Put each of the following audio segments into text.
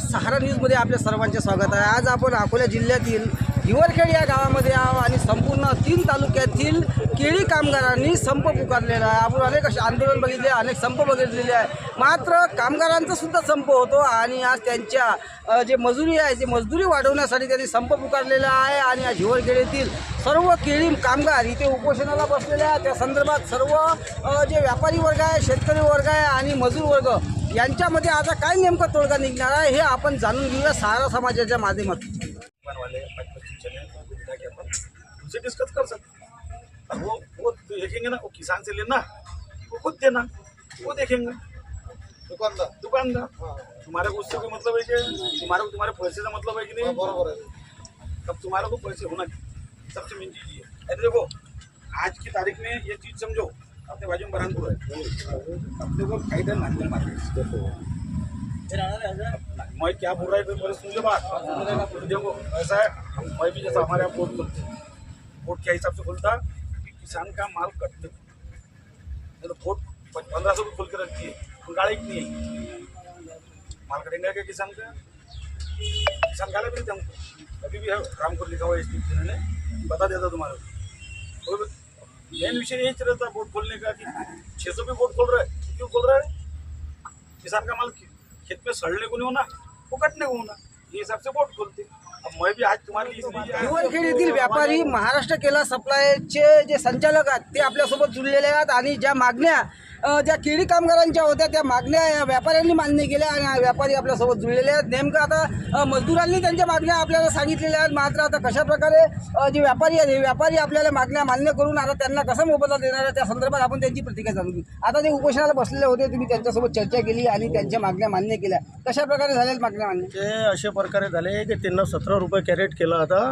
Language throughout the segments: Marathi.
सहारा न्यूजमध्ये आपल्या सर्वांचे स्वागत आहे. आज आपण अकोला जिल्ह्यातील हिवरखेड या गावामध्ये आहो आणि संपूर्ण तीन तालुक्यातील केळी कामगारांनी संप पुकारलेला आहे. आपण अनेक असे आंदोलन बघितले अनेक संप बघितलेले आहे. मात्र कामगारांचा सुद्धा संप होतो आणि आज त्यांच्या जे मजुरी आहे ते मजदुरी वाढवण्यासाठी त्यांनी संप पुकारलेला आहे आणि आज हिवरखेड येथील सर्व केळी कामगार इथे उपोषणाला बसलेले आहे त्या संदर्भात सर्व जे व्यापारी वर्ग आहे शेतकरी वर्ग आहे आणि मजूर वर्ग यांच्यामध्ये आता काय नेमकं तोडगा निघणार आहे हे आपण जाणून घेऊया सहारा समाजाच्या माध्यमातून. दुकान वाले पाँच पच्चीस चले हैं, तो बिठा के अपन उनसे डिस्कस कर सकते अब वो वो देखेंगे ना वो किसान से लेना वो खुद देना वो देखेंगे। दुकानदार। दुकानदार। तुम्हारे को उससे कोई मतलब है कि तुम्हारे को तुम्हारे पैसे का मतलब है कि नहीं? बराबर है। तब तुम्हारे को पैसे होना सबसे मेन चीज ये है। अरे देखो आज की तारीख में ये चीज समझो। अपने बाजू में है? मार्केट क्या बोल रहा है फिर सुन लो बात। देखो ऐसा है मैं भी जैसा हमारे यहाँ बोर्ड खुलते बोर्ड क्या हिसाब से खुलता कि किसान का माल कटते नहीं तो बोर्ड पंद्रह सौ भी खुल के रखती है गाड़ी इतनी है माल कटेंगे क्या किसान का? किसान गाले भी नहीं हमको। अभी भी है को लिखा हुआ है इस ने बता देता तुम्हारे को। मेन विषय यही चल रहता है बोर्ड खोलने का कि छः सौ भी बोर्ड खोल रहा है क्यों खोल रहा है किसान का माल खेत में सड़ने को नहीं होना वो कटने को होना ये हिसाब से बोट खोलते मैं येथील व्यापारी महाराष्ट्र केला सप्लायचे जे संचालक आहेत ते आपल्यासोबत जुळलेले आहेत आणि ज्या मागण्या ज्या केळी कामगारांच्या होत्या त्या मागण्या व्यापाऱ्यांनी मान्य केल्या आणि व्यापारी आपल्यासोबत जुळलेले आहेत. नेमकं आता मजदुरांनी त्यांच्या मागण्या आपल्याला सांगितलेल्या आहेत. मात्र आता कशाप्रकारे जे व्यापारी आहेत हे व्यापारी आपल्याला मागण्या मान्य करून आता त्यांना कसा मोबदला देणार आहे त्या संदर्भात आपण त्यांची प्रतिक्रिया जाणून घेऊ. आता ते उपोषणाला बसलेले होते तुम्ही त्यांच्यासोबत चर्चा केली आणि त्यांच्या मागण्या मान्य केल्या. कशा प्रकारे झाल्या मागण्या मान्य? ते अशा प्रकारे झाले की त्यांना सतरा रुपये कॅरेट केला आता.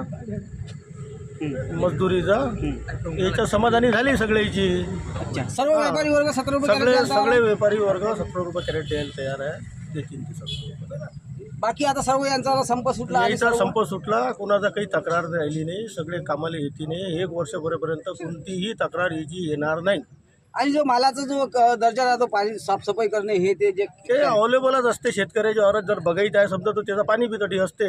मजदुरीचा. याच्या समाधानी झाली सगळ्याची. अच्छा सर्व व्यापारी वर्ग सतरा रुपये सगळे कॅरेट द्यायला सगळे व्यापारी वर्ग सतरा रुपये कॅरेट द्यायला तयार आहे. देतील ते सगळे बाकी आता सर्व यांचा संप सुटला आणि सर्व- संप सुटला कोणाचा काही तक्रार राहिली नाही सगळे कामाला येते नाही. एक वर्षभरापर्यंत कोणतीही तक्रार याची येणार नाही. आणि जो मालाचा जो दर्जा राहतो पाणी साफसफाई करणे हे ते जे ते अवेलेबलच असते शेतकऱ्याची औरत जर बघायचं आहे समजा तर त्याचा पाणी पितटी असते.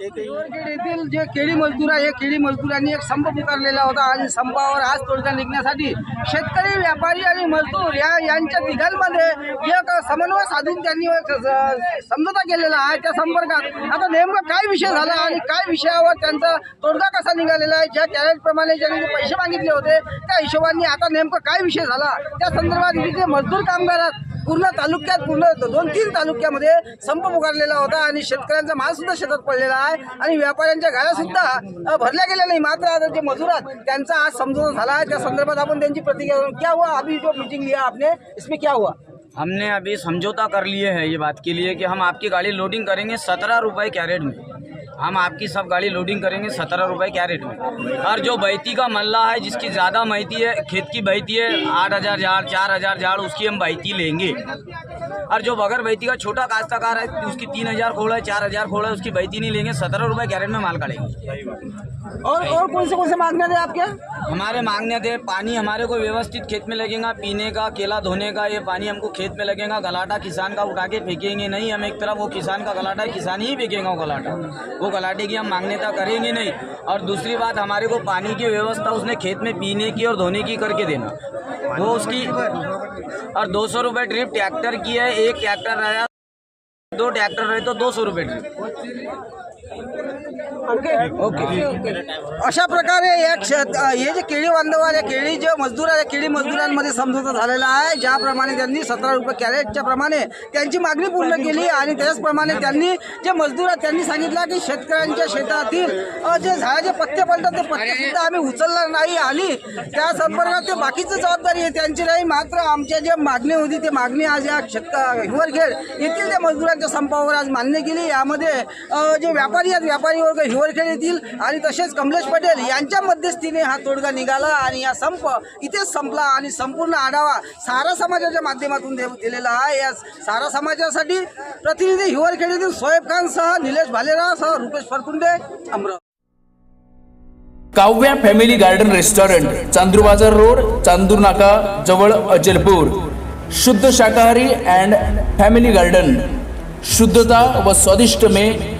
ते काही येथील जे केळी मजदूर आहे हे केळी मजदूरांनी एक संप पुकारलेला होता आणि संपावर आज तोडगा निघण्यासाठी शेतकरी व्यापारी आणि मजदूर या यांच्या तिघांमध्ये एक समन्वय साधून त्यांनी एक स- समझोता केलेला आहे त्या संपर्कात. आता नेमकं काय विषय झाला आणि काय विषयावर त्यांचा तोडगा कसा निघालेला आहे ज्या कॅरेट प्रमाणे ज्यांनी पैसे मागितले होते त्या हिशोबाने आता नेमकं काय विषय झाला? त्या संदर्भात जे मजदूर कामगारात पूर्ण तालुक्यात पूर्ण दोन तीन तालुक्यामध्ये संप पुकारलेला होता आणि शेतकऱ्यांचा माल सुद्धा शेतात पडलेला आहे आणि व्यापाऱ्यांच्या गाड्या सुद्धा भरल्या गेल्या नाही. मात्र आता जे मजूर आहेत त्यांचा आज समजून झाला आहे. त्या संदर्भात आपण त्यांची प्रतिक्रिया क्या हुआ? अभी जो मीटिंग लिया आपने इसमें क्या हुआ? हमने अभी समझौता कर लिए है ये बात के लिए कि हम आपकी गाड़ी लोडिंग करेंगे सत्रह रुपये कैरेट में। हम आपकी सब गाड़ी लोडिंग करेंगे सत्रह रुपये कैरेट में? और जो बहती का मल्ला है जिसकी ज़्यादा बहती है खेत की बहती है आठ हज़ार झाड़ चार हज़ार झाड़ उसकी हम बहती लेंगे। और जो बगैर बहती का छोटा काश्तकार है उसकी तीन हज़ार खोड़ा है चार हज़ार खोड़ा है उसकी बहती नहीं लेंगे सत्रह रुपये कैरेट में माल काटेंगे। और और कौन से कौन से मांगने थे आपके? हमारे मांगने थे पानी हमारे को व्यवस्थित खेत में लगेगा पीने का केला धोने का ये पानी हमको खेत में लगेगा गलाटा किसान का उठा के फेंकेंगे नहीं हम एक तरफ़ वो किसान का गलाटा है किसान ही फेंकेगा वो गलाटा। वो गलाटे की हम मान्यता करेंगे नहीं। और दूसरी बात, हमारे को पानी की व्यवस्था उसने खेत में पीने की और धोने की करके देना। वो उसकी और दो सौ रुपये ट्रिप ट्रैक्टर की है, एक ट्रैक्टर रहा, दो ट्रैक्टर रहे तो दो सौ रुपये ट्रिप। ओके ओके अशा प्रकारे या क्षेत हे जे केळी बांधव आहे केळी जे मजदूर आहे केळी मजदुरांमध्ये समझोता झालेला आहे. ज्याप्रमाणे त्यांनी सतरा रुपये कॅरेटच्या प्रमाणे त्यांची मागणी पूर्ण केली आणि त्याचप्रमाणे त्यांनी जे मजदूर आहेत त्यांनी सांगितलं की शेतकऱ्यांच्या शेतातील जे झाडाचे पत्ते पडतात ते पत्ते सुद्धा आम्ही उचलणार नाही आणि त्या संपर्कात ते बाकीची जबाबदारी आहे त्यांची नाही. मात्र आमच्या जे मागणी होती ते मागणी आज या शेत हिवरखेड येथील त्या मजदुरांच्या संपावर आज मान्य केली. यामध्ये जे व्यापारी यात व्यापारी वर्ग हिवरखेड येतील आणि तसेच कमलेश पटेल यांच्या मध्यस्थीने हा तोडगा निघाला आणि हा संप इथेच संपला आणि संपूर्ण आढावा सारा समाजाच्या माध्यमातून दे- दिलेला आहे. या सारा समाजासाठी प्रतिनिधी हिवरखेडीतील येथील सोहेब खान सह निलेश भालेराव सह Rupesh Pharkunde Amravati. Kavya family garden restaurant Chandur Bazar road Chandur नाका जवळ अजलपूर. शुद्ध शाकाहारी अँड फॅमिली गार्डन. शुद्धता व स्वादिष्ट में